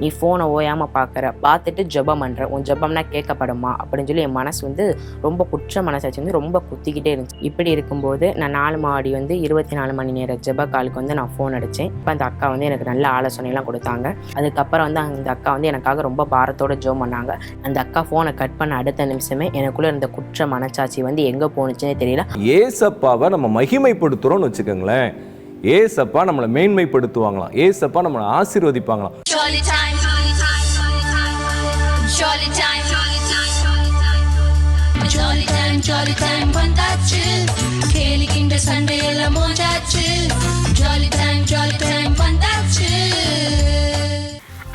நீ ஃபோனை ஓயாமல் பார்க்குற பார்த்துட்டு ஜெபம் பண்ணுற உன் ஜபம்னா கேட்கப்படுமா? அப்படின்னு சொல்லி என் மனசு வந்து ரொம்ப குற்ற மனசாச்சு வந்து ரொம்ப குத்திக்கிட்டே இருந்துச்சு. இப்படி இருக்கும்போது நான் நாலு மாடி வந்து இருபத்தி நாலு மணி நேரம் ஜெப காலுக்கு வந்து நான் ஃபோன் அடித்தேன் இப்போ அந்த அக்கா வந்து எனக்கு நல்ல ஆலோசனைலாம் கொடுத்தாங்க. அதுக்கப்புறம் வந்து அந்த அக்கா வந்து எனக்காக ரொம்ப பாரத்தோட ஜோம் பண்ணாங்க. அந்த அக்கா ஃபோனை கட் பண்ண அடுத்த நிமிஷமே எனக்குள்ளே இருந்த குற்ற மனச்சாட்சி வந்து எங்கே போணுச்சுன்னே தெரியல. ஏசப்பாவை நம்ம மகிமைப்படுத்துகிறோம்னு வச்சுக்கோங்களேன். ஏசப்பா நம்மளை மேன்மைப்படுத்துவாங்களாம். ஏசப்பா நம்மளை ஆசீர்வதிப்பாங்களாம். வந்தாச்சு. கேலிக்கின்ற சண்டையெல்லாம் வந்தாச்சு.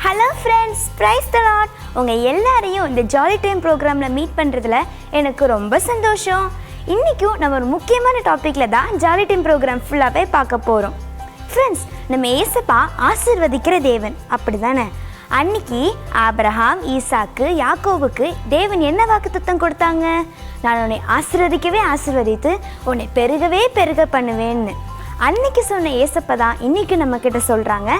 ஹலோ ஃப்ரெண்ட்ஸ் ப்ரைஸ் தலாட் உங்கள் எல்லாரையும் இந்த ஜாலி டைம் ப்ரோக்ராமில் மீட் பண்ணுறதுல எனக்கு ரொம்ப சந்தோஷம். இன்றைக்கும் நம்ம ஒரு முக்கியமான டாப்பிக்கில் தான் ஜாலி டீம் ப்ரோக்ராம் ஃபுல்லாகவே பார்க்க போகிறோம் ஃப்ரெண்ட்ஸ் நம்ம ஏசப்பா ஆசிர்வதிக்கிற தேவன். அப்படி தானே அன்னைக்கு ஆப்ரஹாம் ஈசாக்கு யாக்கோவுக்கு தேவன் என்ன வாக்குத்தத்தம் கொடுத்தாங்க? நான் உன்னை ஆசீர்வதிக்கவே ஆசீர்வதித்து உன்னை பெருகவே பெருக பண்ணுவேன்னு. அன்னைக்கு சொன்ன ஏசப்பா தான் இன்னைக்கு நம்ம கிட்ட சொல்றாங்க.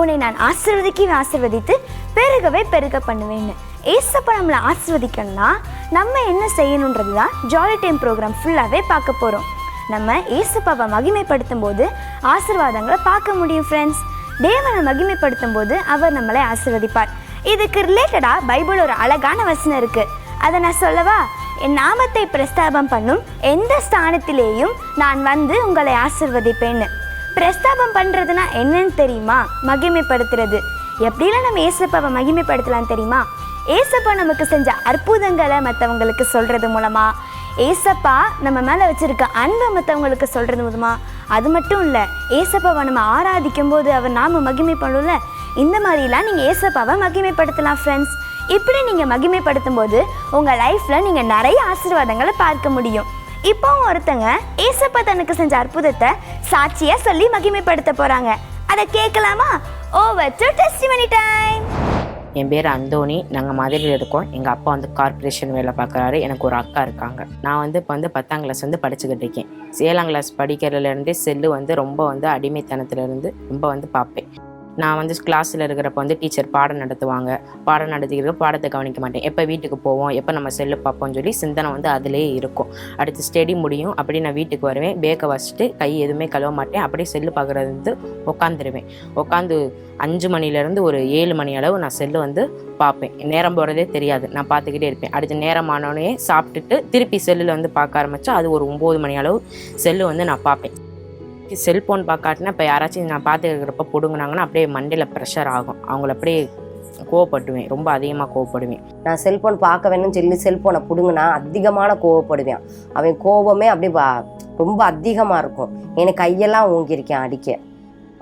உன்னை நான் ஆசிர்வதிக்கவே ஆசிர்வதித்து பெருகவே பெருக பண்ணுவேன்னு. ஏசப்ப நம்மளை ஆசீர்வதிக்கணும்னா நம்ம என்ன செய்யணுன்றது தான் ஜாலி டைம் ப்ரோக்ராம் ஃபுல்லாகவே பார்க்க போகிறோம் நம்ம ஏசப்பாவை மகிமைப்படுத்தும் போது ஆசிர்வாதங்களை பார்க்க முடியும் ஃப்ரெண்ட்ஸ் தேவனை மகிமைப்படுத்தும் போது அவர் நம்மளை ஆசிர்வதிப்பார். இதுக்கு ரிலேட்டடாக பைபிள் ஒரு அழகான வசனம் இருக்குது அதை நான் சொல்லவா? என் நாமத்தை பிரஸ்தாபம் பண்ணும் எந்த ஸ்தானத்திலேயும் நான் வந்து உங்களை ஆசிர்வதிப்பேன்னு. பிரஸ்தாபம் பண்ணுறதுனா என்னன்னு தெரியுமா? மகிமைப்படுத்துறது. எப்படிலாம் நம்ம ஏசப்பாவை மகிமைப்படுத்தலாம் தெரியுமா? ஏசப்பா நமக்கு செஞ்ச அற்புதங்களை மற்றவங்களுக்கு சொல்கிறது மூலமாக ஏசப்பா நம்ம மேலே வச்சுருக்க அன்பை மற்றவங்களுக்கு சொல்கிறது மூலமா அது மட்டும் இல்லை ஏசப்பாவை நம்ம ஆராதிக்கும் போது அவர் நாம பண்ணல இந்த மாதிரிலாம் நீங்கள் ஏசப்பாவை மகிமைப்படுத்தலாம் ஃப்ரெண்ட்ஸ் இப்படி நீங்கள் மகிமைப்படுத்தும் போது உங்கள் லைஃப்பில் நீங்கள் நிறைய ஆசீர்வாதங்களை பார்க்க முடியும். இப்போ ஒருத்தங்க ஏசப்பா தனக்கு செஞ்ச அற்புதத்தை சாட்சியாக சொல்லி மகிமைப்படுத்த போகிறாங்க அதை கேட்கலாமா? ஓவர் டு டெஸ்டிமனி டைம் என் பேர் அந்தோணி. நாங்கள் மதுரையில் இருக்கோம். எங்கள் அப்பா வந்து கார்ப்பரேஷன் வேலை பார்க்குறாரு. எனக்கு ஒரு அக்கா இருக்காங்க. நான் வந்து இப்போ வந்து பத்தாம் கிளாஸ் வந்து படிச்சுக்கிட்டு இருக்கேன். ஏழாம் கிளாஸ் படிக்கிறதுலேருந்தே செல்லு வந்து ரொம்ப வந்து அடிமைத்தனத்துலேருந்து ரொம்ப வந்து பார்ப்பேன். நான் வந்து கிளாஸில் இருக்கிறப்ப வந்து டீச்சர் பாடம் நடத்துவாங்க. பாடம் நடத்திக்கிறப்ப பாடத்தை கவனிக்க மாட்டேன். எப்போ வீட்டுக்கு போவோம் எப்போ நம்ம செல்லு பார்ப்போம்னு சொல்லி சிந்தனை வந்து அதிலே இருக்கும். அடுத்து ஸ்டடி முடியும் அப்படி நான் வீட்டுக்கு வருவேன். பேக்கை வச்சுட்டு கை எதுவுமே கழுவ மாட்டேன். அப்படியே செல்லு பார்க்குறது வந்து உட்காந்துருவேன் உட்காந்து அஞ்சு மணிலேருந்து ஒரு ஏழு மணி அளவு நான் செல்லு வந்து பார்ப்பேன். நேரம் போகிறதே தெரியாது. நான் பார்த்துக்கிட்டே இருப்பேன். அடுத்து நேரம் ஆனோடனே சாப்பிட்டுட்டு திருப்பி செல்லில் வந்து பார்க்க ஆரம்பித்தா அது ஒரு ஒம்பது மணி அளவு செல்லு வந்து நான் பார்ப்பேன். செல்ஃபோன் பார்க்காட்டினா இப்போ யாராச்சும் நான் பார்த்து இருக்கிறப்ப பிடுங்கினாங்கன்னா அப்படியே மண்டையில் ப்ரெஷர் ஆகும். அவங்கள அப்படியே கோவப்படுவேன். ரொம்ப அதிகமாக கோவப்படுவேன். நான் செல்போன் பார்க்க வேணும்னு சொல்லி செல்போனை பிடுங்கினா அதிகமான கோவப்படுவேன். அவன் கோவமே அப்படியே ரொம்ப அதிகமாக இருக்கும். எனக்கு கையெல்லாம் ஊங்கியிருக்கேன் அடிக்க.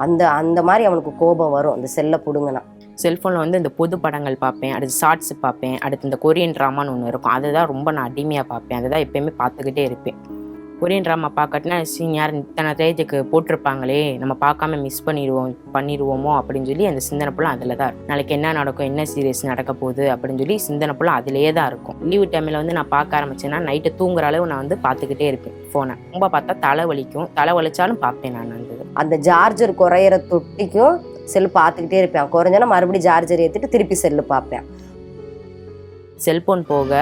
அந்த அந்த மாதிரி அவனுக்கு கோபம் வரும் அந்த செல்லை பிடுங்கினா. செல்ஃபோனில் வந்து இந்த புது படங்கள் பார்ப்பேன் அடுத்து ஷார்ட்ஸ் பார்ப்பேன் அடுத்து இந்த கொரியன் ட்ராமான்னு ஒன்று இருக்கும். அதுதான் ரொம்ப நான் அடிமையாக பார்ப்பேன். அதுதான் எப்பயுமே பார்த்துக்கிட்டே இருப்பேன். கொரியன் ட்ராமா பார்க்கட்டினா யார் இத்தனை தேதிக்கு போட்டிருப்பாங்களே நம்ம பார்க்காம மிஸ் பண்ணிடுவோம் பண்ணிடுவோமோ அப்படின்னு சொல்லி அந்த சிந்தனை ஃபுல்லாக அதில் தான் இருக்கும். நாளைக்கு என்ன நடக்கும் என்ன சீரியஸ் நடக்க போகுது அப்படின்னு சொல்லி சிந்தனை ஃபுல்லாக அதிலேயே தான் இருக்கும். லீவு டைமில் வந்து நான் பார்க்க ஆரம்பிச்சேன்னா நைட்டு தூங்குற அளவு நான் வந்து பார்த்துக்கிட்டே இருப்பேன் ஃபோனை ரொம்ப பார்த்தா தலை வலிக்கும். தலை வலிச்சாலும் பார்ப்பேன் நான் அந்த சார்ஜர் குறையிற தொட்டிக்கும் செல் பார்த்துக்கிட்டே இருப்பேன். குறைஞ்சனா மறுபடியும் சார்ஜர் ஏற்றிட்டு திருப்பி செல்லு பார்ப்பேன். செல்போன் போக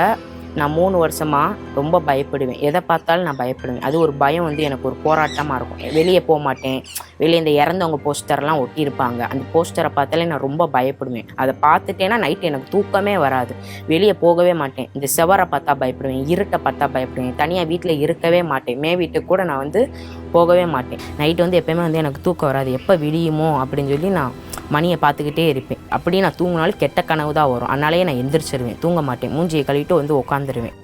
நான் மூணு வருஷமாக ரொம்ப பயப்படுவேன். எதை பார்த்தாலும் நான் பயப்படுவேன். அது ஒரு பயம் வந்து எனக்கு ஒரு போராட்டமாக இருக்கும். வெளியே போக மாட்டேன். வெளியே இந்த இறந்தவங்க போஸ்டர்லாம் ஒட்டியிருப்பாங்க. அந்த போஸ்டரை பார்த்தாலே நான் ரொம்ப பயப்படுவேன். அதை பார்த்துட்டேன்னா நைட்டு எனக்கு தூக்கமே வராது. வெளியே போகவே மாட்டேன். இந்த செவரை பார்த்தா பயப்படுவேன். இருட்டை பார்த்தா பயப்படுவேன். தனியாக வீட்டில் இருக்கவே மாட்டேன். மே வீட்டுக்கு கூட நான் வந்து போகவே மாட்டேன். நைட்டு வந்து எப்பயுமே வந்து எனக்கு தூக்கம் வராது. எப்போ விடியுமோ அப்படின்னு சொல்லி நான் மணியை பார்த்துக்கிட்டே இருப்பேன். அப்படியே நான் தூங்கினாலும் கெட்ட கனவு தான் வரும். அதனாலேயே நான் எந்திரிச்சிருவேன். தூங்க மாட்டேன். மூஞ்சியை கழுவிட்டு வந்து உட்காந்துருவேன்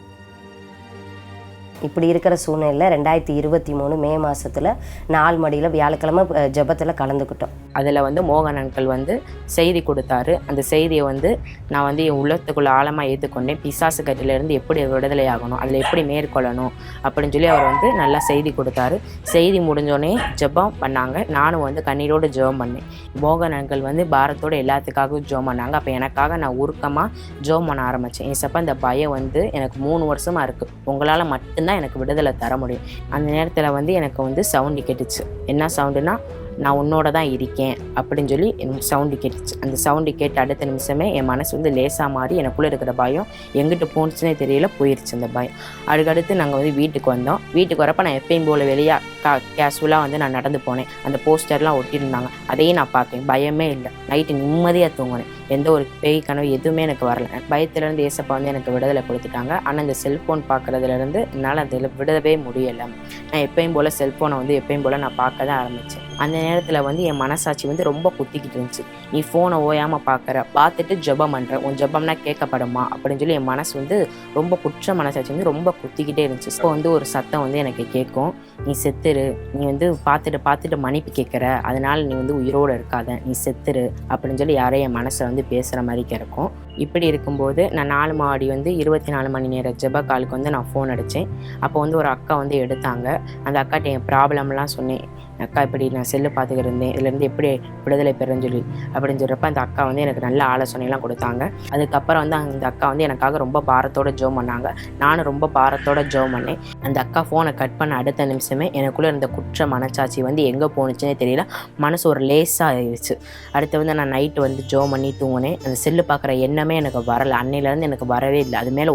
இப்படி இருக்கிற சூழ்நிலையில் ரெண்டாயிரத்தி இருபத்தி மூணு மே மாதத்தில் நாலு மடியில் வியாழக்கிழமை ஜெபத்தில் கலந்துக்கிட்டோம். அதில் வந்து மோகன் அங்கிள் வந்து செய்தி கொடுத்தாரு. அந்த செய்தியை வந்து நான் வந்து என் உள்ளத்துக்குள்ள ஆழமாக ஏற்றுக்கொண்டேன் பிசாசு கட்டிலேருந்து எப்படி விடுதலை ஆகணும் அதில் எப்படி மேற்கொள்ளணும் அப்படின்னு சொல்லி அவர் வந்து நல்லா செய்தி கொடுத்தாரு. செய்தி முடிஞ்சோடனே ஜெபம் பண்ணாங்க. நானும் வந்து கண்ணீரோடு ஜெபம் பண்ணேன். மோகன் அங்கிள் வந்து பாரத்தோடு எல்லாத்துக்காகவும் ஜெபம் பண்ணாங்க. அப்போ எனக்காக நான் உருக்கமாக ஜெபம் பண்ண ஆரம்பித்தேன் ஏசப்பா இந்த பயம் வந்து எனக்கு மூணு வருஷமாக இருக்குது உங்களால் மட்டும்தான் எனக்கு விடுதலை தர முடியும். அந்த நேரத்தில் வந்து எனக்கு வந்து சவுண்டு கேட்டுச்சு. என்ன சவுண்டுனா நான் உன்னோட தான் இருக்கேன் அப்படின்னு சொல்லி எனக்கு சவுண்டு கேட்டுச்சு. அந்த சவுண்டு கேட்டு அடுத்த நிமிஷமே என் மனசு வந்து லேசாக மாறி எனக்குள்ளே இருக்கிற பயம் எங்கிட்டு போணுச்சுனே தெரியல போயிருச்சு அந்த பயம். அதுக்கடுத்து நாங்கள் வந்து வீட்டுக்கு வந்தோம். வீட்டுக்கு வரப்போ நான் எப்பயும் போல வெளியே கா கேஷுவலாக வந்து நான் நடந்து போனேன். அந்த போஸ்டர்லாம் ஒட்டியிருந்தாங்க. அதையும் நான் பார்த்தேன் பயமே இல்லை. நைட்டு நிம்மதியாக தூங்கினேன். எந்த ஒரு பேய் கனவு எதுவுமே எனக்கு வரல. பயத்துலேருந்து ஏசப்பா வந்து எனக்கு விடுதலை கொடுத்துட்டாங்க. ஆனால் இந்த செல்ஃபோன் பார்க்குறதுலேருந்து என்னால் அதில் விடவே முடியலை. நான் எப்பயும் போல் செல்ஃபோனை வந்து எப்பயும் போல் நான் பார்க்க தான் ஆரம்பித்தேன் அந்த நேரத்தில் வந்து என் மனசாட்சி வந்து ரொம்ப குத்திக்கிட்டு இருந்துச்சு. நீ ஃபோனை ஓயாமல் பார்க்குற பார்த்துட்டு ஜெபம் பண்ணுற உன் ஜபம்னா கேட்கப்படுமா? அப்படின்னு சொல்லி என் மனசு வந்து ரொம்ப குற்ற மனசாட்சி வந்து ரொம்ப குத்திக்கிட்டே இருந்துச்சு. இப்போ வந்து ஒரு சத்தம் வந்து எனக்கு கேட்கும். நீ செத்துரு. நீ வந்து பார்த்துட்டு பார்த்துட்டு மன்னிப்பு கேட்குற. அதனால் நீ வந்து உயிரோடு இருக்காத. நீ செத்துரு. அப்படின்னு சொல்லி யாரையும் என் மனசை வந்து பேசுகிற மாதிரி இருக்கும் இப்படி இருக்கும்போது நான் நாலு மாடி வந்து இருபத்தி நாலு மணி நேரம் ஜெப காலுக்கு வந்து நான் ஃபோன் அடித்தேன் அப்போ வந்து ஒரு அக்கா வந்து எடுத்தாங்க. அந்த அக்காட்ட என் ப்ராப்ளம்லாம் சொன்னேன். அக்கா இப்படி நான் செல்லு பார்த்துக்கிட்டு இருந்தேன் இதுலேருந்து எப்படி விடுதலை பெறேன்னு சொல்லி அப்படின்னு சொல்கிறப்ப அந்த அக்கா வந்து எனக்கு நல்ல ஆலோசனைலாம் கொடுத்தாங்க. அதுக்கப்புறம் வந்து அந்த அக்கா வந்து எனக்காக ரொம்ப பாரத்தோட ஜோம் பண்ணாங்க. நானும் ரொம்ப பாரத்தோட ஜோம் பண்ணேன். அந்த அக்கா ஃபோனை கட் பண்ண அடுத்த நிமிஷமே எனக்குள்ளே இருந்த குற்ற மனச்சாட்சி வந்து எங்கே போணுச்சுன்னே தெரியல. மனசு ஒரு லேசாக ஆயிடுச்சு. அடுத்து வந்து நான் நைட்டு வந்து ஜோம் பண்ணி தூங்கினேன். அந்த செல்லு பார்க்குற எண்ணமே எனக்கு வரலை. அன்னையிலேருந்து எனக்கு வரவே இல்லை. அது மேலே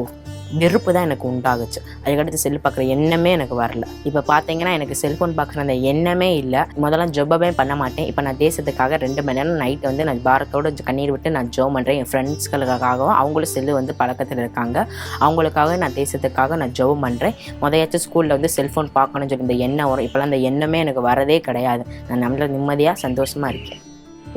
வெறுப்பு தான் எனக்கு உண்டாகுச்சு. அதுக்கடுத்து செல்லு பார்க்குற எண்ணமே எனக்கு வரல. இப்போ பார்த்தீங்கன்னா எனக்கு செல்ஃபோன் பார்க்குற அந்த எண்ணமே இல்லை. முதல்ல ஜொப்பமே பண்ண மாட்டேன். இப்போ நான் தேசத்துக்காக ரெண்டு மணி நேரம் நைட் வந்து நான் பாரத்தோட கண்ணீர் விட்டு நான் ஜோ பண்ணுறேன் என் ஃப்ரெண்ட்ஸ்களுக்காகவும் அவங்களும் செல்லு வந்து பழக்கத்தில் இருக்காங்க. அவங்களுக்காக நான் தேசத்துக்காக நான் ஜோ பண்ணுறேன் முதையாச்சும் ஸ்கூலில் வந்து செல்ஃபோன் பார்க்கணும்னு சொல்லி இந்த எண்ணம் வரும். இப்போலாம் அந்த எண்ணமே எனக்கு வரதே கிடையாது. நான் நம்மள நிம்மதியாக சந்தோஷமாக இருக்கேன்.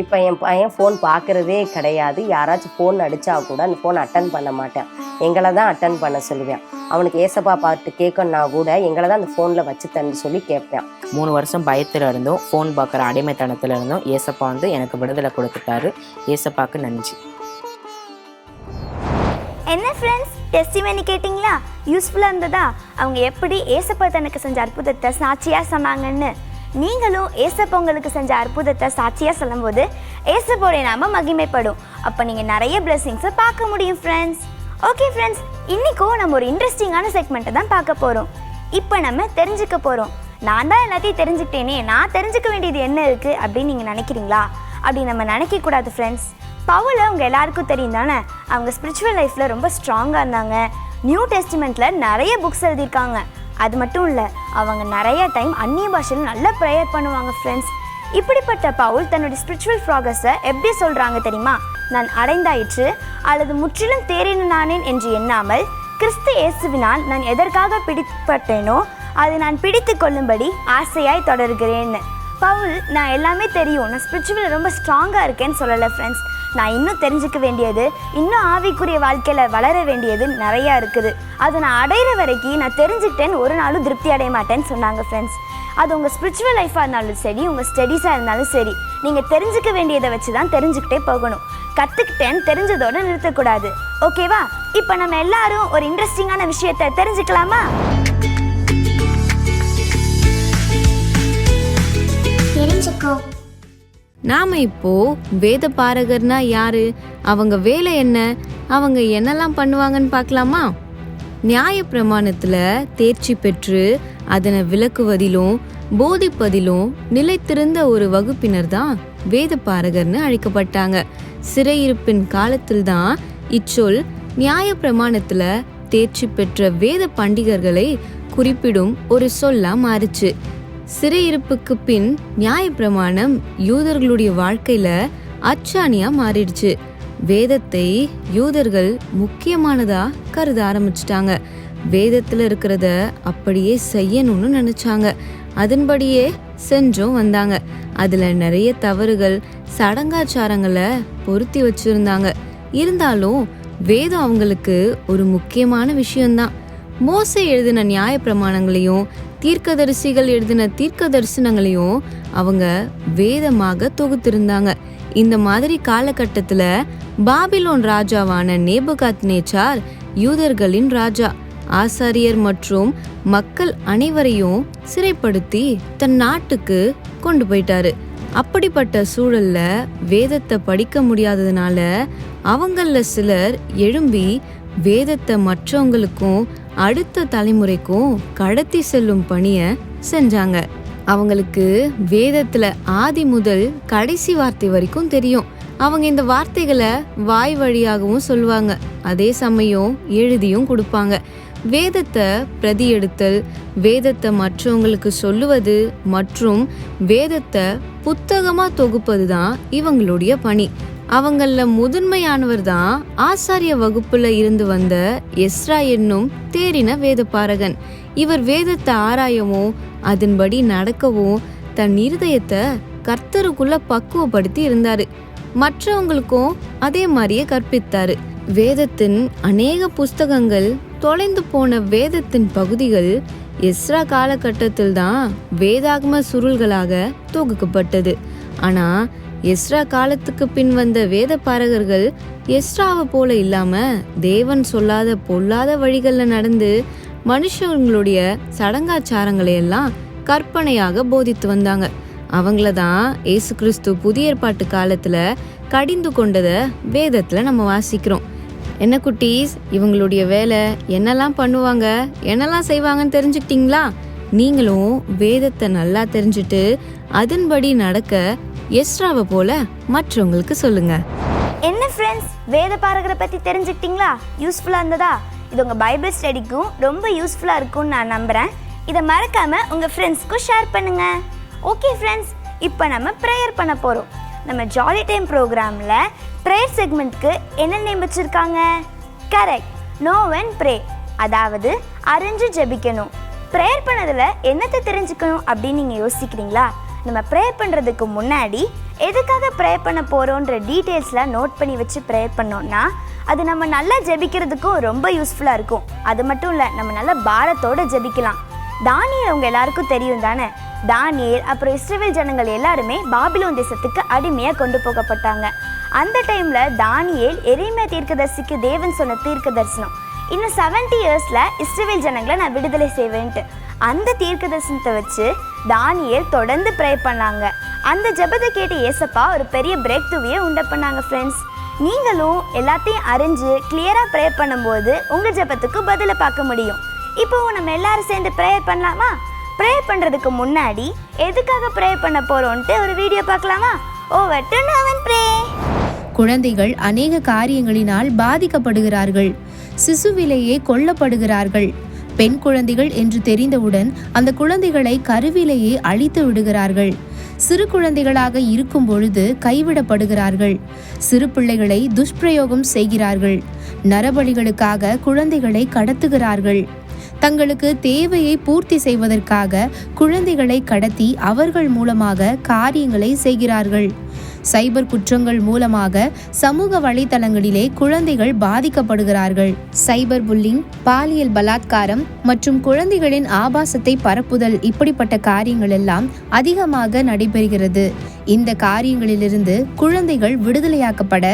இப்போ என் பையன் ஃபோன் பார்க்குறதே கிடையாது. யாராச்சும் ஃபோன் அடித்தா கூட அந்த ஃபோன் அட்டன் பண்ண மாட்டேன். எங்களை தான் அட்டன் பண்ண சொல்லுவேன். அவனுக்கு ஏசப்பா பாட்டு கேட்கணுன்னா கூட எங்களை தான் அந்த ஃபோனில் வச்சு தந்து சொல்லி கேட்பேன். மூணு வருஷம் பயத்தில் இருந்தும். ஃபோன் பார்க்குற அடிமைத்தனத்தில் இருந்தும். ஏசப்பா வந்து எனக்கு விடுதலை கொடுத்துட்டாரு. ஏசப்பாக்கு நன்றி. என்ன ஃப்ரெண்ட்ஸ் டெஸ்டிமனி கேட்டிங்களா? யூஸ்ஃபுல்லாக இருந்ததா? அவங்க எப்படி ஏசப்பா தனக்கு செஞ்ச அற்புதத்தை சாட்சியாக சொன்னாங்கன்னு. நீங்களும் ஏசப்பா உங்களுக்கு செஞ்ச அற்புதத்தை சாட்சியாக சொல்லும்போது ஏசப்போடைய நாம மகிமைப்படும். அப்போ நீங்கள் நிறைய பிளெஸிங்ஸை பார்க்க முடியும் ஃப்ரெண்ட்ஸ் ஓகே ஃப்ரெண்ட்ஸ் இன்றைக்கும் நம்ம ஒரு இன்ட்ரெஸ்டிங்கான செக்மெண்ட்டை தான் பார்க்க போகிறோம் இப்போ நம்ம தெரிஞ்சுக்க போகிறோம் நான் தான் எல்லாத்தையும் தெரிஞ்சுக்கிட்டேனே நான் தெரிஞ்சுக்க வேண்டியது என்ன இருக்குது அப்படின்னு நீங்கள் நினைக்கிறீங்களா? அப்படி நம்ம நினைக்கக்கூடாது ஃப்ரெண்ட்ஸ் பவுல அவங்க எல்லாருக்கும் தெரியும் தானே? அவங்க ஸ்பிரிச்சுவல் லைஃப்பில் ரொம்ப ஸ்ட்ராங்காக இருந்தாங்க. நியூ டெஸ்டிமெண்ட்டில் நிறைய புக்ஸ் எழுதியிருக்காங்க. அது மட்டும் இல்லை அவங்க நிறைய டைம் அந்நிய பாஷையில் நல்லா ப்ரேயர் பண்ணுவாங்க ஃப்ரெண்ட்ஸ் இப்படிப்பட்ட பவுல் தன்னுடைய ஸ்பிரிச்சுவல் ப்ராக்ரஸை எப்படி சொல்கிறாங்க தெரியுமா? நான் அடைந்தாயிற்று அல்லது முற்றிலும் தேறினானேன் என்று எண்ணாமல் கிறிஸ்து இயேசுவினால் நான் எதற்காக பிடிப்பட்டேனோ அதை நான் பிடித்து கொள்ளும்படி ஆசையாய் தொடர்கிறேன்னு. பவுல் நான் எல்லாமே தெரியும். நான் ஸ்பிரிச்சுவல் ரொம்ப ஸ்ட்ராங்காக இருக்கேன்னு சொல்லலை ஃப்ரெண்ட்ஸ் நான் இன்னும் தெரிஞ்சுக்க வேண்டியது இன்னும் ஆவிக்குரிய வாழ்க்கையில் வளர வேண்டியது நிறையா இருக்குது. அதை நான் அடையிற வரைக்கும் நான் தெரிஞ்சுக்கிட்டேன்னு ஒரு நாளும் திருப்தி அடைய மாட்டேன்னு சொன்னாங்க ஃப்ரெண்ட்ஸ் அது உங்கள் ஸ்பிரிச்சுவல் லைஃபாக இருந்தாலும் சரி உங்கள் ஸ்டடீஸாக இருந்தாலும் சரி நீங்கள் தெரிஞ்சுக்க வேண்டியதை வச்சு தான் தெரிஞ்சுக்கிட்டே போகணும். கற்றுக்கிட்டேன்னு தெரிஞ்சதோடு நிறுத்தக்கூடாது. ஓகேவா இப்போ நம்ம எல்லாரும் ஒரு இன்ட்ரெஸ்டிங்கான விஷயத்தை தெரிஞ்சுக்கலாமா? தெரிஞ்சுக்கோ. நாம இப்போ வேத பாரகர்னா யாரு? அவங்க வேலை என்ன? அவங்க என்னெல்லாம் பண்ணுவாங்கன்னு பார்க்கலாமா? நியாய பிரமாணத்துல தேர்ச்சி பெற்று அதனை விளக்குவதிலும் போதிப்பதிலும் நிலைத்திருந்த ஒரு வகுப்பினர் தான் வேத பாரகர்னு அழைக்கப்பட்டாங்க. சிறையிருப்பின் காலத்தில்தான் இச்சொல் நியாய பிரமாணத்துல தேர்ச்சி பெற்ற வேத பண்டிகர்களை குறிப்பிடும் ஒரு சொல்லா மாறுச்சு. சிறையிருப்புக்கு பின் நியாயப்பிரமாணம் யூதர்களுடைய வாழ்க்கையில அச்சாணியா மாறிடுச்சு. வேதத்தை யூதர்கள் முக்கியமானதா கருத ஆரம்பிச்சிட்டாங்க. வேதத்துல இருக்கிறத அப்படியே செய்யணும்னு நினைச்சாங்க. அதன்படியே செஞ்சும் வந்தாங்க. அதுல நிறைய தவறுகள் சடங்காச்சாரங்களை பொருத்தி வச்சிருந்தாங்க. இருந்தாலும் வேதம் அவங்களுக்கு ஒரு முக்கியமான விஷயம்தான். மோசே எழுதின நியாய பிரமாணங்களையும் தீர்க்கதரிசிகள் எழுதின தீர்க்க தரிசனங்களையும் அவங்க வேதமாக தொகுத்திருந்தாங்க. இந்த மாதிரி காலகட்டத்தில் பாபிலோன் ராஜாவான நேபுகாத் நேச்சார் யூதர்களின் ராஜா ஆசாரியர் மற்றும் மக்கள் அனைவரையும் சிறைப்படுத்தி தன் நாட்டுக்கு கொண்டு போயிட்டாரு. அப்படிப்பட்ட சூழல்ல வேதத்தை படிக்க முடியாததுனால அவங்கள சிலர் எழும்பி வேதத்தை மற்றவங்களுக்கும் அடுத்த தலைமுறைக்கும் கடத்தி செல்லும் பணியை செஞ்சாங்க. அவங்களுக்கு வேதத்துல ஆதி முதல் கடைசி வார்த்தை வரைக்கும் தெரியும். அவங்க இந்த வார்த்தைகளை வாய் வழியாகவும் சொல்லுவாங்க. அதே சமயம் எழுதியும் கொடுப்பாங்க. வேதத்தை பிரதி எடுத்தல் வேதத்தை மற்றவங்களுக்கு சொல்லுவது மற்றும் வேதத்தை புத்தகமா தொகுப்பது தான் இவங்களுடைய பணி. அவங்கள முதன்மையானவர் தான் ஆசாரிய வகுப்புல இருந்து வந்த எஸ்ரா என்னும் தேறின வேதபாரகன் இவர் வேதத்தை ஆராயவும் அதன்படி நடக்கவும் தன் இருதயத்தை கர்த்தருக்குள்ள பக்குவப்படுத்தி இருந்தாரு. மற்றவங்களுக்கும் அதே மாதிரியே கற்பித்தாரு. வேதத்தின் அநேக புஸ்தகங்கள் தொலைந்து போன வேதத்தின் பகுதிகள் எஸ்ரா காலகட்டத்தில் தான் வேதாகம சுருள்களாக தொகுக்கப்பட்டது. ஆனா எஸ்ரா காலத்துக்கு பின் வந்த வேத பாரகர்கள் எஸ்ராவை போல இல்லாம தேவன் சொல்லாத பொல்லாத வழிகள்ல நடந்து மனுஷங்களுடைய சடங்காச்சாரங்களை எல்லாம் கற்பனையாக போதித்து வந்தாங்க. அவங்கள தான் ஏசு கிறிஸ்து புதிய ஏற்பாட்டு காலத்துல கடிந்து கொண்டதை வேதத்துல நம்ம வாசிக்கிறோம். என்ன குட்டீஸ் இவங்களுடைய வேலை என்னெல்லாம் பண்ணுவாங்க? என்னெல்லாம் செய்வாங்கன்னு தெரிஞ்சுக்கிட்டீங்களா? நீங்களும் வேதத்தை நல்லா தெரிஞ்சுட்டு அதன்படி நடக்க எஸ்ராவை போல மற்றவங்களுக்கு சொல்லுங்க. என்ன ஃப்ரெண்ட்ஸ் வேத பாரகரை பற்றி தெரிஞ்சுக்கிட்டீங்களா? யூஸ்ஃபுல்லாக இருந்ததா? இது உங்கள் பைபிள் ஸ்டடிக்கும் ரொம்ப யூஸ்ஃபுல்லாக இருக்கும்னு நான் நம்புகிறேன் இதை மறக்காமல் உங்கள் ஃப்ரெண்ட்ஸ்க்கும் ஷேர் பண்ணுங்கள் ஓகே ஃப்ரெண்ட்ஸ் இப்போ நம்ம ப்ரேயர் பண்ண போகிறோம் நம்ம ஜாலி டைம் ப்ரோக்ராமில் ப்ரேயர் செக்மெண்ட்க்கு என்ன நேம் வச்சுருக்காங்க கரெக்ட் நோ அண்ட் ப்ரே அதாவது அறிஞ்சு ஜெபிக்கணும். ப்ரேயர் பண்ணதில் என்னத்தை தெரிஞ்சுக்கணும் அப்படின்னு நீங்கள் யோசிக்கிறீங்களா? நம்ம ப்ரேயர் பண்ணுறதுக்கு முன்னாடி எதுக்காக ப்ரேயர் பண்ண போகிறோன்ற டீட்டெயில்ஸ்லாம் நோட் பண்ணி வச்சு ப்ரேயர் பண்ணோம்னா அது நம்ம நல்லா ஜெபிக்கிறதுக்கும் ரொம்ப யூஸ்ஃபுல்லாக இருக்கும். அது மட்டும் இல்லை நம்ம நல்ல பாரத்தோட ஜெபிக்கலாம். தானியல் அவங்க எல்லாருக்கும் தெரியும் தானே? தானியல் அப்புறம் இஸ்ரேல் ஜனங்கள் எல்லாருமே பாபிலோன் தேசத்துக்கு அடிமையாக கொண்டு போகப்பட்டாங்க. அந்த டைமில் தானியேல் எரேமியா தீர்க்கதரிசிக்கு தேவன் சொன்ன தீர்க்க தரிசனம் இன்னும் செவன்ட்டி இயர்ஸில் இஸ்ரேல் ஜனங்களை நான் விடுதலை செய்வேன்ட்டு. அந்த தீர்க்க தரிசனத்தை வச்சு தானியல் தொடர்ந்து ப்ரே பண்ணாங்க. அந்த ஜெபத்தை கேட்டு ஏசப்பா ஒரு பெரிய பிரேக் தூவியை உண்ட பண்ணாங்க ஃப்ரெண்ட்ஸ் நீங்களும் எல்லாத்தையும் அறிஞ்சு கிளியராக ப்ரே பண்ணும்போது உங்கள் ஜெபத்துக்கு பதிலை பார்க்க முடியும். இப்போ நம்ம எல்லாரும் சேர்ந்து ப்ரேயர் பண்ணலாமா? ப்ரேயர் பண்ணுறதுக்கு முன்னாடி எதுக்காக ப்ரேயர் பண்ண போகிறோன்ட்டு ஒரு வீடியோ பார்க்கலாமா? ஓவர் டு நவன் ப்ரே குழந்தைகள் அநேக காரியங்களினால் பாதிக்கப்படுகிறார்கள். சிசுவிலேயே கொல்லப்படுகிறார்கள். பெண் குழந்தைகள் என்று தெரிந்தவுடன் அந்த குழந்தைகளை கருவிலேயே அழித்து விடுகிறார்கள். சிறு குழந்தைகளாக இருக்கும் பொழுது கைவிடப்படுகிறார்கள். சிறு பிள்ளைகளை துஷ்பிரயோகம் செய்கிறார்கள். நரபலிகளுக்காக குழந்தைகளை கடத்துகிறார்கள். தங்களுக்கு தேவையை பூர்த்தி செய்வதற்காக குழந்தைகளை கடத்தி அவர்கள் மூலமாக காரியங்களை செய்கிறார்கள். சைபர் குற்றங்கள் மூலமாக சமூக வலைதளங்களிலே குழந்தைகள் பாதிக்கப்படுகிறார்கள். சைபர் புல்லிங் பாலியல் பலாத்காரம் மற்றும் குழந்தைகளின் ஆபாசத்தை பரப்புதல் இப்படிப்பட்ட காரியங்கள் எல்லாம் அதிகமாக நடைபெறுகிறது. இந்த காரியங்களிலிருந்து குழந்தைகள் விடுதலையாக்கப்பட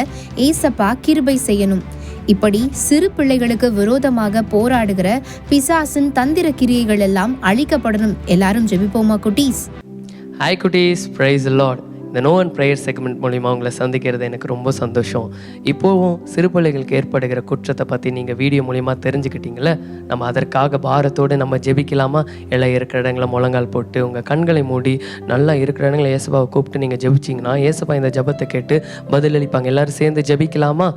ஏசப்பா கிருபை செய்யணும். இப்படி சிறு பிள்ளைகளுக்கு விரோதமாக போராடுகிற பிசாசின் தந்திர கிரியைகள் எல்லாம் அழிக்கப்படணும். எல்லாரும் ஜெபிப்போமா குட்டீஸ்? ஹாய் குட்டீஸ். பிரைஸ் லார்ட் இந்த நோ அண்ட் ப்ரேயர் செக்மெண்ட் மூலிமா உங்களை சந்திக்கிறது எனக்கு ரொம்ப சந்தோஷம். இப்போவும் சிறுபிள்ளைகளுக்கு ஏற்படுகிற குற்றத்தை பற்றி நீங்கள் வீடியோ மூலிமா தெரிஞ்சுக்கிட்டீங்களே நம்ம அதற்காக பாரத்தோடு நம்ம ஜெபிக்கலாமா? எல்லாம் இருக்கிற இடங்களை முழங்கால் போட்டு உங்கள் கண்களை மூடி நல்லா இருக்கிற இடங்களை இயேசுபாவை கூப்பிட்டு நீங்கள் ஜெபிச்சிங்கன்னா இயேசுபா இந்த ஜெபத்தை கேட்டு பதிலளிப்பாங்க. எல்லோரும் சேர்ந்து ஜெபிக்கலாமா?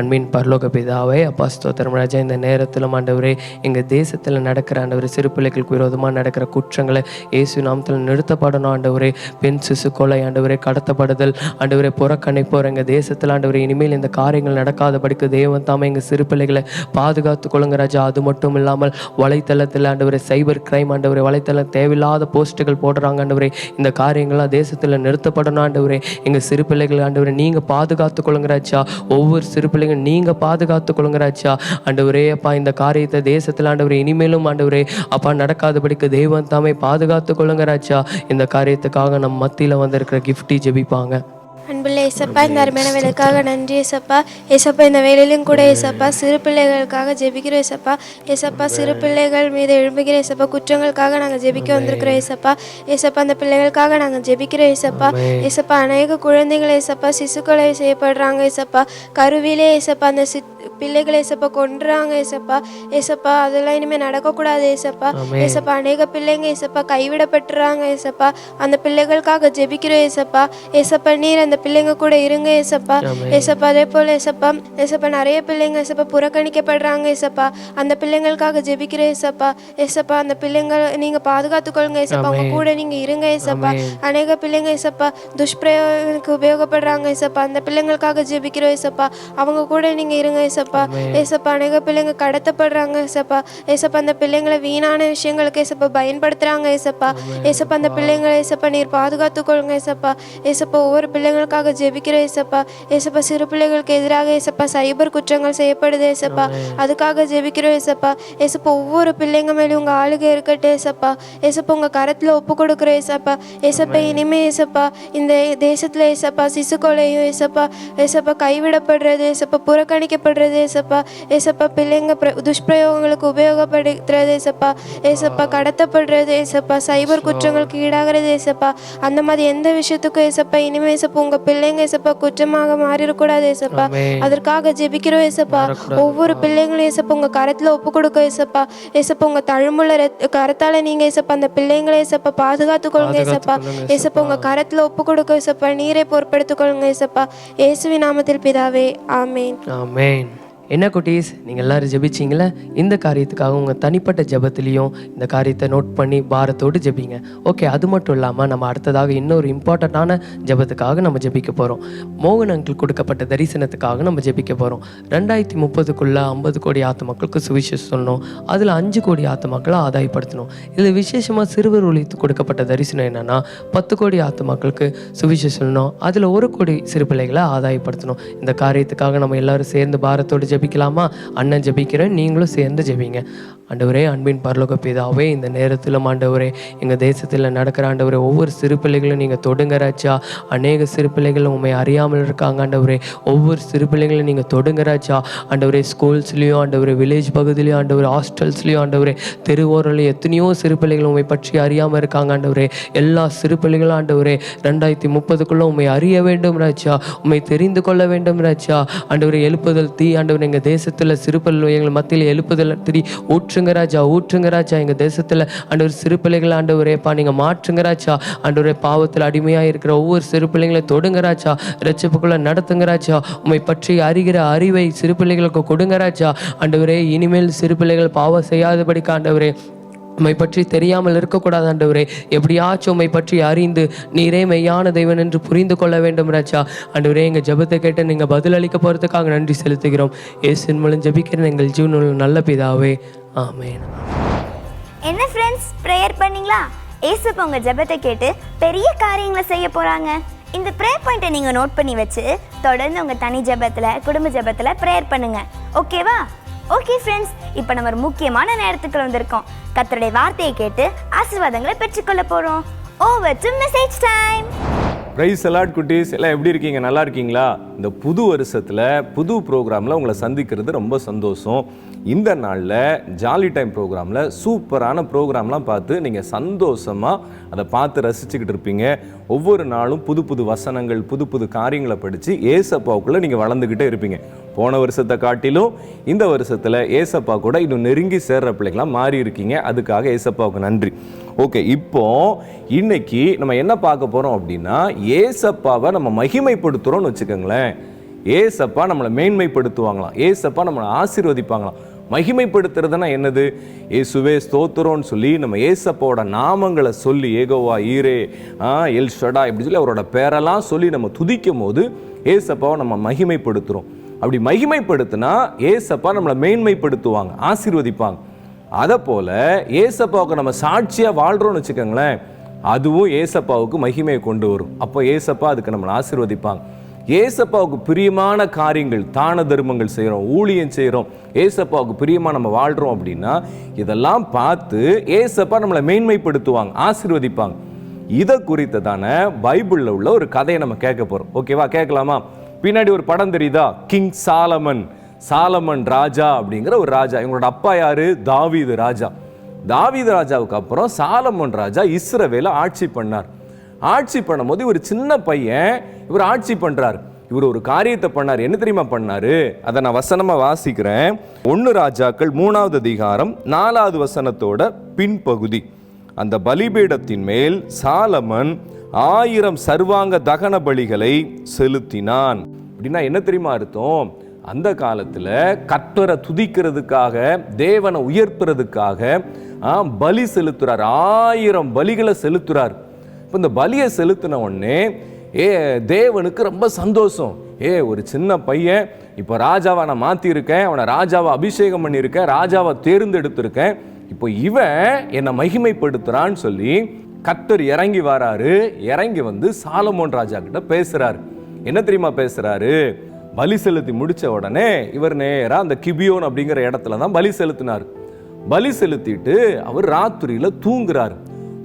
அன்பின் பரலோக பிதாவே அப்பா ஸ்தோத்திரம் ராஜா இந்த நேரத்தில் ஆண்டவரே எங்கள் தேசத்தில் நடக்கிற ஆண்டவர் சிறு பிள்ளைகளுக்கு விரோதமாக நடக்கிற குற்றங்களை இயேசு நாமத்தில் நிறுத்தப்படணும் ஆண்டவரே. பெண் சிசு கொலை ஆண்டவரே கடத்தப்படுதல். ஆண்டவரை புறக்கணிப்போர் எங்கள் தேசத்தில் ஆண்டவர் இனிமேல் இந்த காரியங்கள் நடக்காதபடிக்கு தேவன் தாமே எங்கள் சிறு பிள்ளைகளை பாதுகாத்து கொள்ளுங்க ராஜா. அது மட்டும் இல்லாமல் வலைத்தளத்தில் ஆண்டவரை சைபர் கிரைம் ஆண்டவரை வலைத்தளம் தேவையில்லாத போஸ்ட்டுகள் போடுறாங்க ஆண்டவரை. இந்த காரியங்கள்லாம் தேசத்தில் நிறுத்தப்படணும் ஆண்டவரே. எங்கள் சிறு பிள்ளைகள் ஆண்டவரை நீங்கள் பாதுகாத்து கொள்ளுங்க ராஜா. ஒவ்வொரு சிறு பிள்ளைகள் நீங்கள் பாதுகாத்து கொள்ளுங்க ராஜா. ஆண்டவரே அப்பா இந்த காரியத்தை தேசத்தில் ஆண்டவரை இனிமேலும் ஆண்டவரே அப்பா நடக்காதபடிக்கு தெய்வம் தாமே பாதுகாத்து கொள்ளுங்க ராஜா. இந்த காரியத்துக்காக நம் மத்தியில் வந்திருக்கிற கிஃப்ட் ஜெபிப்பாங்க. அன்புள்ள ஏசப்பா இந்த அருமையான வேலைக்காக நன்றி ஏசப்பா. ஏசப்பா இந்த வேலையிலும் கூட ஏசப்பா சிறு பிள்ளைகளுக்காக ஜெபிக்கிறோம் ஏசப்பா. ஏசப்பா சிறு பிள்ளைகள் மீது எழும்புகிற ஏசப்பா. குற்றங்களுக்காக நாங்கள் ஜெபிக்க வந்திருக்கிறோம் ஏசப்பா. ஏசப்பா அந்த பிள்ளைகளுக்காக நாங்கள் ஜெபிக்கிறோம் ஏசப்பா. ஏசப்பா அநேக குழந்தைகள் ஏசப்பா சிசுக்களை செய்யப்படுறாங்க ஏசப்பா. கருவிலே ஏசப்பா அந்த சி பிள்ளைகளை ஏசப்பா கொன்றாங்க ஏசப்பா. ஏசப்பா அதெல்லாம் இனிமேல் நடக்கக்கூடாது ஏசப்பா. ஏசப்பா அநேக பிள்ளைங்க ஏசப்பா கைவிடப்பட்டுறாங்க ஏசப்பா. அந்த பிள்ளைகளுக்காக ஜெபிக்கிறோம் ஏசப்பா. ஏசப்பா நீர் அந்த பிள்ளைங்க கூட இருங்க ஏசப்பா. ஏசப்பா அதே போல் ஏசப்பா. ஏசப்பா நிறைய பிள்ளைங்க ஏசப்பா புறக்கணிக்கப்படுறாங்க ஏசப்பா. அந்த பிள்ளைங்களுக்காக ஜெபிக்கிறோம் ஏசப்பா. ஏசப்பா அந்த பிள்ளைங்களை நீங்க பாதுகாத்துக்கொள்ளுங்க ஏசப்பா. அவங்க கூட நீங்க இருங்க ஏசப்பா. அநேக பிள்ளைங்க ஏசப்பா துஷ்பிரயோகத்துக்கு உபயோகப்படுறாங்க ஏசப்பா. அந்த பிள்ளைங்களுக்காக ஜெபிக்கிறோம் ஏசப்பா. அவங்க கூட நீங்க இருங்க ஏசப்பா. ஏசப்பா அநேக பிள்ளைங்க கடத்தப்படுறாங்க ஏசப்பா. ஏசப்பா அந்த பிள்ளைங்களை வீணான விஷயங்களுக்கு ஏசப்பா பயன்படுத்துறாங்க ஏசப்பா. ஏசப்பா அந்த பிள்ளைங்களை ஏசப்பா நீர் பாதுகாத்துக்கொள்ளுங்க ஏசப்பா. ஏசப்பா ஒவ்வொரு பிள்ளைங்களுக்காக ஜெபிக்கிற ஏசப்பா ஏசப்பா சிறு பிள்ளைகளுக்கு எதிராக ஏசப்பா சைபர் குற்றங்கள் செய்யப்படுது ஏசப்பா அதுக்காக ஜெபிக்கிறோம் ஏசப்பா ஏசப்பா ஒவ்வொரு பிள்ளைங்க மேலேயும் உங்க ஆளுகை இருக்கட்டும் ஏசப்பா ஏசப்பா உங்க கரத்துல ஒப்பு கொடுக்குற ஏசப்பா ஏசப்பா இனிமே ஏசப்பா இந்த தேசத்துல ஏசப்பா சிசு கொலையும் ஏசப்பா ஏசப்பா கைவிடப்படுறது ஏசப்பா புறக்கணிக்கப்படுறது ஏசப்பா ஏசப்பா பிள்ளைங்க பிர- துஷ்பிரயோகங்களுக்கு உபயோகப்படுத்துறது ஏசப்பா ஏசப்பா கடத்தப்படுறது ஏசப்பா சைபர் குற்றங்களுக்கு ஈடாகிறது ஏசப்பா அந்த மாதிரி எந்த விஷயத்துக்கும் ஏசப்பா இனிமே ஏசப்பா உங்க பிள்ளைங்க ஏசப்பா குற்றமாக மாறிடக்கூடாது ஏசப்பா. அதற்காக ஜெபிக்கிறோம் ஏசப்பா. ஒவ்வொரு பிள்ளைங்களும் ஏசப்பா உங்க கரத்துல ஒப்பு கொடுக்க ஏசப்பா. ஏசப்பா உங்க தழும்புள்ள ரத்த- கரத்தால நீங்க ஏசப்பா அந்த பிள்ளைங்களை ஏசப்பா பாதுகாத்துக் கொள்ளுங்க ஏசப்பா. ஏசப்பா உங்க கரத்துல ஒப்பு கொடுக்க ஏசப்பா. நீரை பொறுப்படுத்திக் கொள்ளுங்க ஏசப்பா. இயேசுவின் நாமத்தில் பிதாவே. ஆமேன். ஆமென். என்ன குட்டீஸ் நீங்கள் எல்லோரும் ஜெபிச்சிங்களே? இந்த காரியத்துக்காக உங்கள் தனிப்பட்ட ஜெபத்துலேயும் இந்த காரியத்தை நோட் பண்ணி பாரத்தோடு ஜெபிங்க. ஓகே அது மட்டும் இல்லாமல் நம்ம அடுத்ததாக இன்னொரு இம்பார்ட்டண்ட்டான ஜெபத்துக்காக நம்ம ஜெபிக்க போகிறோம் மோகன் அங்கிள் கொடுக்கப்பட்ட தரிசனத்துக்காக நம்ம ஜெபிக்க போகிறோம் ரெண்டாயிரத்தி முப்பதுக்குள்ளே ஐம்பது கோடி ஆத்மக்களுக்கு சுவிசேஷம் சொல்லணும். அதில் அஞ்சு கோடி ஆத்மக்களை ஆதாயப்படுத்தணும். இதில் விசேஷமாக சிறுவர் ஒழித்து கொடுக்கப்பட்ட தரிசனம் என்னென்னா பத்து கோடி ஆத்மக்களுக்கு சுவிசேஷம் சொல்லணும். அதில் ஒரு கோடி சிறு பிள்ளைகளை ஆதாயப்படுத்தணும். இந்த காரியத்துக்காக நம்ம எல்லோரும் சேர்ந்து பாரத்தோடு ஜபிக்கலாமா? அண்ணன் ஜபிக்கிறேன் நீங்களும் சேர்ந்து ஜெபிங்க. ஆண்டவரே அன்பின் பரலோக பிதாவே இந்த நேரத்திலும் ஆண்டவரே எங்கள் தேசத்தில் நடக்கிற ஆண்டவரே ஒவ்வொரு சிறு பிள்ளைகளும் நீங்கள் தொடுங்கராச்சா அநேக சிறு பிள்ளைகள் உண்மை அறியாமல் இருக்காங்க ஆண்டவரே. ஒவ்வொரு சிறு பிள்ளைகளும் நீங்கள் தொடுங்கராச்சா ஆண்டவரே ஸ்கூல்ஸ்லேயும் ஆண்டவரே வில்லேஜ் பகுதியிலையும் ஆண்டவரே ஹாஸ்டல்ஸ்லேயும் ஆண்டவரே தெருவோரில் எத்தனையோ சிறு பிள்ளைகள் உண்மை பற்றி அறியாமல் இருக்காங்க ஆண்டவரே. எல்லா சிறு பிள்ளைகளும் ஆண்டவரே ரெண்டாயிரத்தி முப்பதுக்குள்ளே உண்மை அறிய வேண்டும் ராச்சா உண்மை தெரிந்து கொள்ள வேண்டும் ராச்சா ஆண்டவரே எழுப்புதல் தீ ஆண்டவரே எங்கள் தேசத்தில் சிறு எங்களை எங்கள் மத்தியில் எழுப்புதல் திரி ஊற்றுங்க ராஜா ஊற்றுங்க ராஜா. எங்கள் தேசத்தில் ஆண்டவர் சிறு பிள்ளைகள் ஆண்டவரேப்பா. நீங்கள் மாற்றுங்க ராஜா. ஆண்டவரே பாவத்தில் அடிமையாக இருக்கிற ஒவ்வொரு சிறு பிள்ளைங்களை தொடுங்க ராஜா. ரட்சிப்புக்குள்ள நடத்துங்க ராஜா. உண்மை பற்றி அறிகிற அறிவை சிறு பிள்ளைகளுக்கு கொடுங்க ராஜா. ஆண்டவரே இனிமேல் சிறு பிள்ளைகள் பாவம் செய்யாதபடிக்கு ஆண்டவரே உம்மை பற்றி தெரியாமல் இருக்கக்கூடாது ஆண்டவரே. எப்படியாச்சும் உம்மை பற்றி அறிந்து நீரே மெய்யான தெய்வன் என்று புரிந்து கொள்ள வேண்டும் ராஜா. ஆண்டவரே எங்கள் ஜெபத்தை கேட்டு நீங்கள் பதில் அளிக்க போகிறதுக்காக நன்றி செலுத்துகிறோம். இயேசின் மூலம் ஜபிக்கிறேன் எங்கள் ஜீவனில் நல்ல பிதாவே. ஆமேன். என்ன ஃப்ரெண்ட்ஸ் ப்ரேயர் பண்ணீங்களா? ஏசப்பா உங்கள் ஜெபத்தை கேட்டு பெரிய காரியங்களை செய்ய போகிறாங்க இந்த ப்ரேயர் பாயிண்ட்டை நீங்கள் நோட் பண்ணி வச்சு தொடர்ந்து உங்கள் தனி ஜபத்தில் குடும்ப ஜபத்தில் ப்ரேயர் பண்ணுங்கள் ஓகேவா ஓகே ஃப்ரெண்ட்ஸ் இப்போ நம்ம ஒரு முக்கியமான நேரத்துக்கு வந்திருக்கோம். கத்தருடைய வார்த்தையை கேட்டு ஆசீர்வாதங்களை பெற்றுக்கொள்ள போகிறோம் over to message time praise a lot குட்டீஸ். எல்லாம் எப்படி இருக்கீங்க? நல்லா இருக்கீங்களா? இந்த புது வருஷத்தில் புது ப்ரோக்ராமில் உங்களை சந்திக்கிறது ரொம்ப சந்தோஷம். இந்த நாளில் ஜாலி டைம் ப்ரோக்ராமில் சூப்பரான ப்ரோக்ராம்லாம் பார்த்து நீங்கள் சந்தோஷமாக அதை பார்த்து ரசிச்சுக்கிட்டு இருப்பீங்க. ஒவ்வொரு நாளும் புது புது வசனங்கள் புது புது காரியங்களை படித்து ஏசப்பாவுக்குள்ளே நீங்கள் வளர்ந்துக்கிட்டே இருப்பீங்க. போன வருஷத்தை காட்டிலும் இந்த வருஷத்தில் ஏசப்பா கூட இன்னும் நெருங்கி சேர்ற பிள்ளைங்களாம் மாறி இருக்கீங்க. அதுக்காக ஏசப்பாவுக்கு நன்றி. ஓகே இப்போ இன்னைக்கு நம்ம என்ன பார்க்க போகிறோம் அப்படின்னா ஏசப்பாவை நம்ம மகிமைப்படுத்துகிறோம்னு வச்சுக்கோங்களேன். ஏசப்பா நம்மளை மேன்மைப்படுத்துவாங்களாம். ஏசப்பா நம்மளை ஆசீர்வதிப்பாங்களாம். மகிமைப்படுத்துறதுன்னா என்னது? ஏசுவே ஸ்தோத்திரம்னு சொல்லி நம்ம ஏசப்பாவோட நாமங்களை சொல்லி ஏகோவா ஈரே ஆ எல் ஷடா இப்படி சொல்லி அவரோட பேரெல்லாம் சொல்லி நம்ம துதிக்கும் போது ஏசப்பாவை நம்ம மகிமைப்படுத்துகிறோம் அப்படி மகிமைப்படுத்தினா ஏசப்பா நம்மளை மேன்மைப்படுத்துவாங்க ஆசீர்வதிப்பாங்க. அதை போல் ஏசப்பாவுக்கு நம்ம சாட்சியாக வாழ்கிறோம்னு வச்சுக்கோங்களேன் அதுவும் ஏசப்பாவுக்கு மகிமையை கொண்டு வரும். அப்போ ஏசப்பா அதுக்கு நம்மளை ஆசீர்வதிப்பாங்க. ஏசப்பாவுக்கு பிரியமான காரியங்கள் தான தர்மங்கள் செய்கிறோம் ஊழியம் செய்கிறோம் ஏசப்பாவுக்கு பிரியமாக நம்ம வாழ்கிறோம் அப்படின்னா இதெல்லாம் பார்த்து ஏசப்பா நம்மளை மேன்மைப்படுத்துவாங்க ஆசீர்வதிப்பாங்க. இதை குறித்த தானே பைபிளில் உள்ள ஒரு கதையை நம்ம கேட்க போகிறோம் ஓகேவா? கேட்கலாமா? பின்னாடி ஒரு படம் தெரியுதா? கிங் சாலமன் சாலமன் ராஜா அப்படிங்கிற ஒரு ராஜா. இவங்களோட அப்பா யாரு? தாவீது ராஜா. தாவீது ராஜாவுக்கு அப்புறம் சாலமன் ராஜா இஸ்ரவேல ஆட்சி பண்ணார். ஆட்சி பண்ணும்போது இவர் சின்ன பையன். இவர் ஆட்சி பண்றாரு. இவர் ஒரு காரியத்தை பண்ணார். என்ன தெரியுமா பண்ணாரு? அதை நான் வசனமா வாசிக்கிறேன். ஒன்னு ராஜாக்கள் மூணாவது அதிகாரம் நாலாவது வசனத்தோட பின்பகுதி. அந்த பலிபீடத்தின் மேல் சாலமன் ஆயிரம் சர்வாங்க தகன பலிகளை செலுத்தினான். அப்படின்னா என்ன தெரியுமா அர்த்தம்? அந்த காலத்தில் கத்தரை துதிக்கிறதுக்காக தேவனை உயர்த்துறதுக்காக பலி செலுத்துறார். ஆயிரம் பலிகளை செலுத்துறார். இப்போ இந்த பலியை செலுத்தின உடனே ஏ தேவனுக்கு ரொம்ப சந்தோஷம். ஏ ஒரு சின்ன பையன் இப்போ ராஜாவை நான் மாற்றியிருக்கேன் அவனை ராஜாவை அபிஷேகம் பண்ணியிருக்கேன் ராஜாவை தேர்ந்தெடுத்திருக்கேன். இப்போ இவன் என்னை மகிமைப்படுத்துறான்னு சொல்லி கத்தர் இறங்கி வராரு. இறங்கி வந்து சாலமோன் ராஜா கிட்ட பேசுறாரு. என்ன தெரியுமா பேசுகிறாரு பலி செலுத்தி முடித்த உடனே இவர் நேராக அந்த கிபியோன் அப்படிங்கிற இடத்துல தான் பலி செலுத்தினார். பலி செலுத்திட்டு அவர் ராத்திரியில் தூங்குறாரு.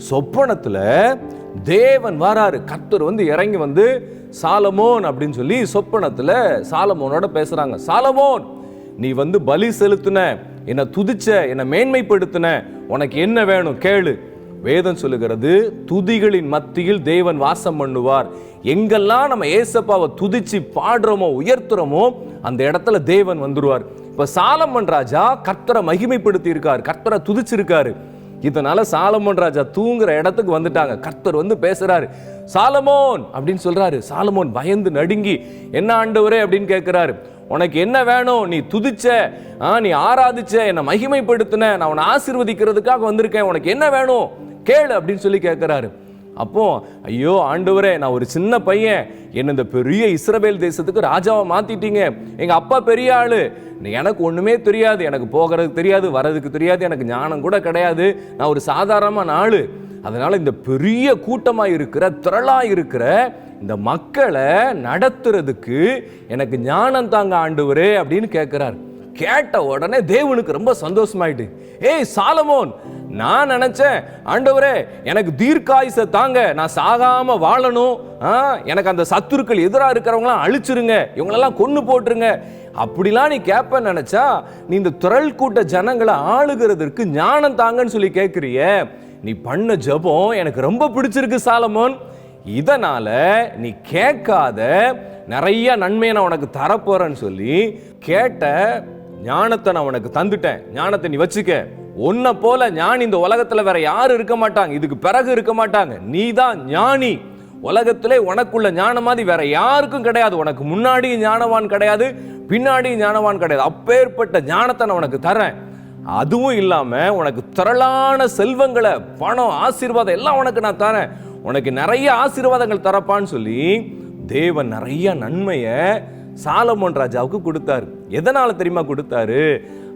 சொப்பனத்தில் தேவன் வராரு. கத்தர் வந்து இறங்கி வந்து சாலமோன் அப்படின்னு சொல்லி சொப்பனத்தில் சாலமோனோட பேசுகிறாங்க சாலமோன் நீ வந்து பலி செலுத்தின என்னை துதிச்ச என்னை மேன்மைப்படுத்தின உனக்கு என்ன வேணும் கேளு. வேதம் சொல்லுகிறது துதிகளின் மத்தியில் தேவன் வாசம் பண்ணுவார். எங்கெல்லாம் நம்ம ஏசப்பாவை துதிச்சு பாடுறோமோ உயர்த்துறோமோ அந்த இடத்துல தேவன் வந்துடுவார் இப்போ சாலமன் ராஜா கர்த்தரை மகிமைப்படுத்தி இருக்கார் கர்த்தரை துதிச்சிருக்காரு. இதனால சாலமோன் ராஜா தூங்குற இடத்துக்கு வந்துட்டாங்க. கர்த்தர் வந்து பேசுறாரு சாலமோன்! அப்படின்னு சொல்றாரு. சாலமோன் பயந்து நடுங்கி என்ன ஆண்டவரே? அப்படின்னு கேட்கிறாரு உனக்கு என்ன வேணும்? நீ துதிச்ச ஆ, நீ ஆராதிச்ச என்னை மகிமைப்படுத்தின நான் உன்னை ஆசிர்வதிக்கிறதுக்காக வந்திருக்கேன். உனக்கு என்ன வேணும்? கேளு அப்படின்னு சொல்லி கேட்குறாரு அப்போ ஐயோ ஆண்டவரே நான் ஒரு சின்ன பையன். என்ன இந்த பெரிய இஸ்ரவேல் தேசத்துக்கு ராஜாவை மாத்திட்டீங்க. எங்க அப்பா பெரிய ஆளு. எனக்கு ஒண்ணுமே தெரியாது. எனக்கு போகிறதுக்கு தெரியாது வர்றதுக்கு தெரியாது. எனக்கு ஞானம் கூட கிடையாது. நான் ஒரு சாதாரணமான ஆளு. அதனால இந்த பெரிய கூட்டமா இருக்கிற திரளா இருக்கிற இந்த மக்களை நடத்துறதுக்கு எனக்கு ஞானம் தாங்க ஆண்டவரே அப்படின்னு கேட்கிறார் கேட்ட உடனே தேவனுக்கு ரொம்ப சந்தோஷமாயிட்டு ஏய் சாலமோன் நான் நினச்சேன் ஆண்டவரே எனக்கு தீர்க்காயுச தாங்க நான் சாகாமல் வாழணும். ஆ, எனக்கு அந்த சத்துருக்கள் எதிராக இருக்கிறவங்களாம் அழிச்சிருங்க இவங்களெல்லாம் கொன்று போட்டுருங்க. அப்படிலாம் நீ கேட்ப நினச்சா நீ இந்த துறல் கூட்ட ஜனங்களை ஆளுகிறதற்கு ஞானம் தாங்கன்னு சொல்லி கேட்குறிய நீ பண்ண ஜெபம் எனக்கு ரொம்ப பிடிச்சிருக்கு சாலமோன். இதனால நீ கேட்காத நிறைய நன்மையை நான் உனக்கு தரப்போறேன்னு சொல்லி கேட்ட ஞானத்தை நான் உனக்கு தந்துட்டேன். ஞானத்தை நீ வச்சுக்க. உன்னை போல ஞானி இந்த உலகத்தில் வேற யாரும் இருக்க மாட்டாங்க. இதுக்கு பிறகு இருக்க மாட்டாங்க. நீ தான் ஞானி. உலகத்திலே உனக்குள்ள ஞானம் மாதிரி வேற யாருக்கும் கிடையாது. உனக்கு முன்னாடியும் ஞானவான் கிடையாது பின்னாடியும் ஞானவான் கிடையாது. அப்பேற்பட்ட ஞானத்தை நான் உனக்கு தரேன் அதுவும் இல்லாம உனக்கு திரளான செல்வங்களை பணம் ஆசீர்வாதம் எல்லாம் உனக்கு நான் தரேன் உனக்கு நிறைய ஆசீர்வாதங்கள் தரப்பான்னு சொல்லி தேவன் நிறைய நன்மையை சாலமோன் ராஜாவுக்கு கொடுத்தாரு. எதனால தெரியுமா கொடுத்தாரு?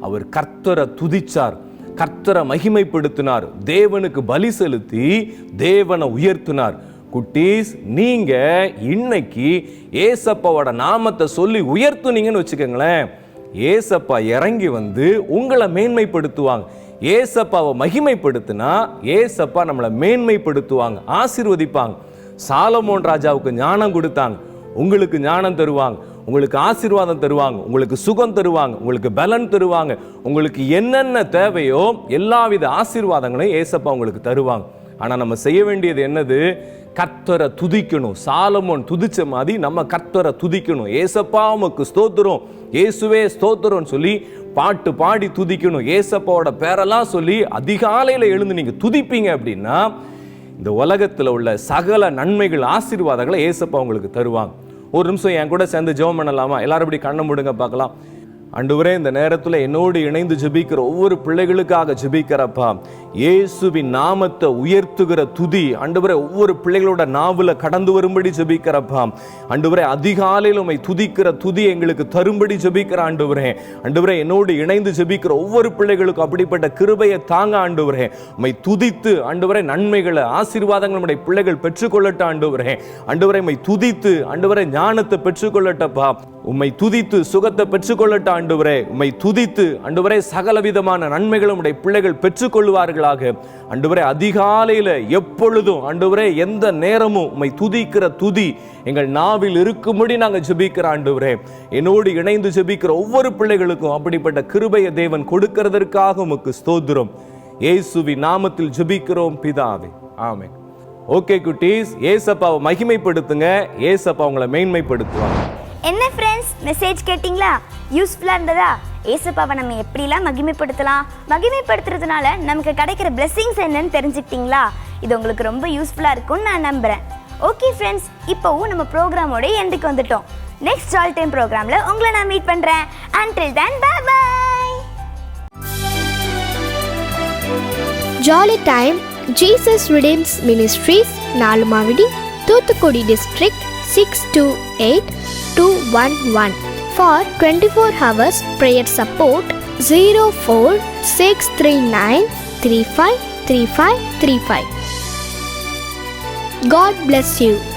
அவர் கர்த்தரை துதிச்சார். கர்த்தரை மகிமைப்படுத்தினார். தேவனுக்கு பலி செலுத்தி தேவனை உயர்த்தினார். குட்டீஸ் நீங்க இன்னைக்கு ஏசப்பாவோட நாமத்தை சொல்லி உயர்த்துனீங்கன்னு வச்சுக்கோங்களேன். ஏசப்பா இறங்கி வந்து உங்களை மேன்மைப்படுத்துவாங்க. ஏசப்பாவை மகிமைப்படுத்தினா ஏசப்பா நம்மளை மேன்மைப்படுத்துவாங்க ஆசிர்வதிப்பாங்க. சாலமோன் ராஜாவுக்கு ஞானம் கொடுத்தாங்க. உங்களுக்கு ஞானம் தருவாங்க. உங்களுக்கு ஆசீர்வாதம் தருவாங்க உங்களுக்கு சுகம் தருவாங்க உங்களுக்கு பலன் தருவாங்க உங்களுக்கு என்னென்ன தேவையோ எல்லாவித ஆசீர்வாதங்களையும் ஏசப்பா உங்களுக்கு தருவாங்க. ஆனால் நம்ம செய்ய வேண்டியது என்னது? கர்த்தரை துதிக்கணும். சாலமோன் துதிச்ச மாதிரி நம்ம கர்த்தரை துதிக்கணும். ஏசப்பா உமக்கு ஸ்தோத்திரம். இயேசுவே ஸ்தோத்திரம்னு சொல்லி பாட்டு பாடி துதிக்கணும். ஏசப்பாவோட பேரெல்லாம் சொல்லி அதிகாலையில் எழுந்து நீங்கள் துதிப்பீங்க அப்படின்னா இந்த உலகத்தில் உள்ள சகல நன்மைகள் ஆசீர்வாதங்களை ஏசப்பா உங்களுக்கு தருவாங்க. ஒரு நிமிஷம் என் கூட சேர்ந்து ஜெபம் பண்ணலாமா? எல்லாரும் இப்படி கண்ணை முடுங்க பார்க்கலாம். அன்றுவரே இந்த நேரத்துல என்னோடு இணைந்து ஜெபிக்கிற ஒவ்வொரு பிள்ளைகளுக்காக ஜெபிக்கிறப்பா இயேசுவின் நாமத்தை உயர்த்துகிற துதி அன்றுவரே ஒவ்வொரு பிள்ளைகளோட நாவில் கடந்து வரும்படி ஜெபிக்கிறப்பா அன்றுவரே அதிகாலையில் உம்மை துதிக்கிற துதி எங்களுக்கு தரும்படி ஜெபிக்கிற ஆண்டுவரே அன்றுவரே என்னோடு இணைந்து ஜெபிக்கிற ஒவ்வொரு பிள்ளைகளுக்கும் அப்படிப்பட்ட கிருபையை தாங்க ஆண்டுவரே உம்மை துதித்து அன்றுவரே நன்மைகளை ஆசீர்வாதங்கள் நம்முடைய பிள்ளைகள் பெற்றுக்கொள்ளட்ட ஆண்டுவரே அன்றுவரை உம்மை துதித்து அன்றுவரை ஞானத்தை பெற்றுக்கொள்ளட்டப்பா உம்மை துதித்து சுகத்தை பெற்றுக்கொள்ளட்ட ஆண்டவரே உம்மை துதித்து ஆண்டவரே சகலவிதமான நன்மைகளும் உடைய பிள்ளைகள் பெற்றுக்கொள்வார்களாக ஆண்டவரே அதிகாலையில எப்பொழுதும் ஆண்டவரே எந்த நேரமும் உம்மை துதிக்கிற துதி எங்கள் நாவில் இருக்கும்படி நாங்கள் ஜெபிக்கிற ஆண்டவரே. என்னோடு இணைந்து ஜெபிக்கிற ஒவ்வொரு பிள்ளைகளுக்கும் அப்படிப்பட்ட கிருபைய தேவன் கொடுக்கிறதற்காக உமக்கு ஸ்தோத்திரம். ஏசுவி நாமத்தில் ஜெபிக்கிறோம் பிதாவே. ஆமே ஓகே குட்டீஸ். ஏசப்பாவை மகிமைப்படுத்துங்க. ஏசப்பா உங்களை மேன்மைப்படுத்துவாங்க என்ன ஃப்ரெண்ட்ஸ் மெசேஜ் கேட்டிங்களா? யூஸ்ஃபுல்லாக இருந்ததா? ஏசப்பாவை நம்ம எப்படிலாம் மகிமைப்படுத்தலாம்? மகிமைப்படுத்துறதுனால நமக்கு கிடைக்கிற blessings என்னன்னு தெரிஞ்சுக்கிட்டீங்களா? இது உங்களுக்கு ரொம்ப யூஸ்ஃபுல்லாக இருக்கும்னு நான் நம்புகிறேன் ஓகே ஃப்ரெண்ட்ஸ் இப்போவும் நம்ம ப்ரோக்ராமோட எண்டுக்கு வந்துட்டோம். நெக்ஸ்ட் ஆல் டைம் ப்ரோக்ராமில் உங்களை நான் மீட் பண்ணுறேன் until then bye bye jolly time Jesus redeems ministries Nalumavadi Thoothukudi district six two eight 211. For 24 hours prayer support 04639 God bless you.